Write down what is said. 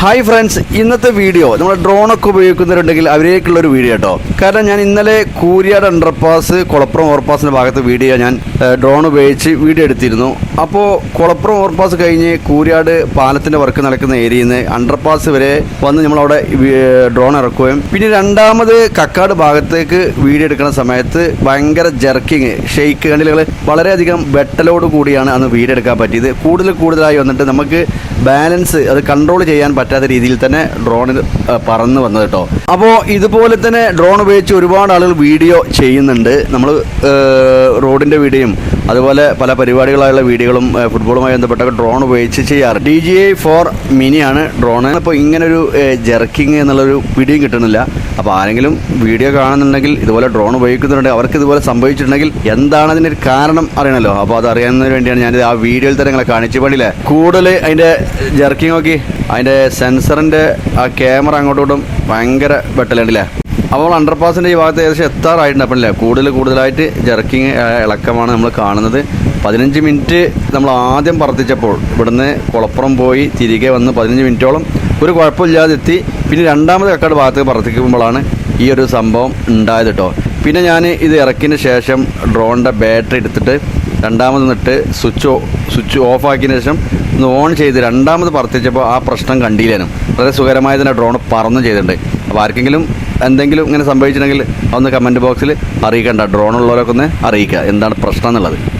Hi friends ഇന്നത്തെ video നമ്മൾ ഡ്രോണൊക്കെ ഉപയോഗിക്കുന്നവരുണ്ടെങ്കിൽ അവരേക്കുള്ള ഒരു വീഡിയോ കേട്ടോ കാരണം ഞാൻ ഇന്നലെ കൂരിയാട് അണ്ടർപാസ് കുളപ്പുറം ഓവർപാസിന്റെ ഭാഗത്ത് വീഡിയോ ഞാൻ ഡ്രോൺ ഉപയോഗിച്ച് വീഡിയോ എടുത്തിരുന്നു. അപ്പോൾ കുളപ്പുറം ഓവർപാസ് കഴിഞ്ഞ് കൂരിയാട് പാലത്തിന്റെ വർക്ക് നടക്കുന്ന ഏരിയയിൽ നിന്ന് അണ്ടർപാസ് വരെ വന്ന് നമ്മളവിടെ ഡ്രോൺ ഇറക്കുകയും. പിന്നെ രണ്ടാമത് കക്കാട് ഭാഗത്തേക്ക് വീഡിയോ എടുക്കുന്ന സമയത്ത് ഭയങ്കര ജർക്കിങ് ഷെയ്ക്ക് കണ്ടിലുകൾ വളരെയധികം വെട്ടലോട് കൂടിയാണ് അന്ന് വീഡിയോ എടുക്കാൻ പറ്റിയത്. കൂടുതൽ കൂടുതലായി വന്നിട്ട് നമുക്ക് ബാലൻസ് അത് കൺട്രോൾ ചെയ്യാൻ പറ്റാത്ത രീതിയിൽ തന്നെ ഡ്രോണിൽ പറന്ന് വന്നത് കേട്ടോ അപ്പോൾ ഇതുപോലെ തന്നെ ഡ്രോൺ ഉപയോഗിച്ച് ഒരുപാട് ആളുകൾ വീഡിയോ ചെയ്യുന്നുണ്ട്. നമ്മൾ റോഡിന്റെ വീഡിയോയും അതുപോലെ പല പരിപാടികളായുള്ള വീഡിയോകളും ഫുട്ബോളുമായി ബന്ധപ്പെട്ട ഡ്രോൺ ഉപയോഗിച്ച് ചെയ്യാറ്. ഡി ജി ഐ ഫോർ മിനിയാണ് ഡ്രോണ് അപ്പോൾ ഇങ്ങനൊരു ജർക്കിങ് എന്നുള്ളൊരു പിടിയും കിട്ടുന്നില്ല. അപ്പോൾ ആരെങ്കിലും വീഡിയോ കാണുന്നുണ്ടെങ്കിൽ ഇതുപോലെ ഡ്രോൺ ഉപയോഗിക്കുന്നുണ്ടെങ്കിൽ അവർക്ക് ഇതുപോലെ സംഭവിച്ചിട്ടുണ്ടെങ്കിൽ എന്താണ് അതിന്റെ കാരണം അറിയണമല്ലോ അപ്പോൾ അത് അറിയാവുന്നതിന് വേണ്ടിയാണ് ഞാനിത് ആ വീഡിയോയിൽ തന്നെ നിങ്ങളെ കാണിച്ചു. പണിയില്ലേ കൂടുതൽ അതിന്റെ ജർക്കിങ് നോക്കി. അതിന്റെ സെൻസറിന്റെ ആ ക്യാമറ അങ്ങോട്ടും ഭയങ്കര വെട്ടലുണ്ടല്ലേ അപ്പോൾ അണ്ടർപാസിന്റെ ഈ ഭാഗത്ത് ഏകദേശം എത്താറായിട്ടുണ്ട്. അപ്പം അല്ലേ കൂടുതൽ കൂടുതലായിട്ട് ജർക്കിങ് ഇളക്കമാണ് നമ്മൾ കാണുന്നത്. പതിനഞ്ച് മിനിറ്റ് നമ്മൾ ആദ്യം പറത്തിച്ചപ്പോൾ ഇവിടുന്ന് കുളപ്പുറം പോയി തിരികെ വന്ന് പതിനഞ്ച് മിനിറ്റോളം ഒരു കുഴപ്പമില്ലാതെ എത്തി. പിന്നെ രണ്ടാമത് കക്കാട് ഭാഗത്ത് പറത്തിക്കുമ്പോഴാണ് ഈ ഒരു സംഭവം ഉണ്ടായത് കേട്ടോ പിന്നെ ഞാൻ ഇത് ഇറക്കിയതിന് ശേഷം ഡ്രോണിന്റെ ബാറ്ററി എടുത്തിട്ട് രണ്ടാമത് നിന്നിട്ട് സ്വിച്ച് സ്വിച്ച് ഓഫ് ആക്കിയതിന് ശേഷം ഒന്ന് ഓൺ ചെയ്ത് രണ്ടാമത് പറത്തിച്ചപ്പോൾ ആ പ്രശ്നം കണ്ടില്ലേനും. വളരെ സുഖകരമായി തന്നെ ഡ്രോൺ പറന്നും ചെയ്തിട്ടുണ്ട്. അപ്പോൾ ആർക്കെങ്കിലും എന്തെങ്കിലും ഇങ്ങനെ സംഭവിച്ചിട്ടുണ്ടെങ്കിൽ ഒന്ന് കമന്റ് ബോക്സിൽ അറിയിക്കണ്ട. ഡ്രോൺ ഉള്ളവരൊക്കെ ഒന്ന് അറിയിക്കുക. എന്താണ് പ്രശ്നം എന്നുള്ളത്.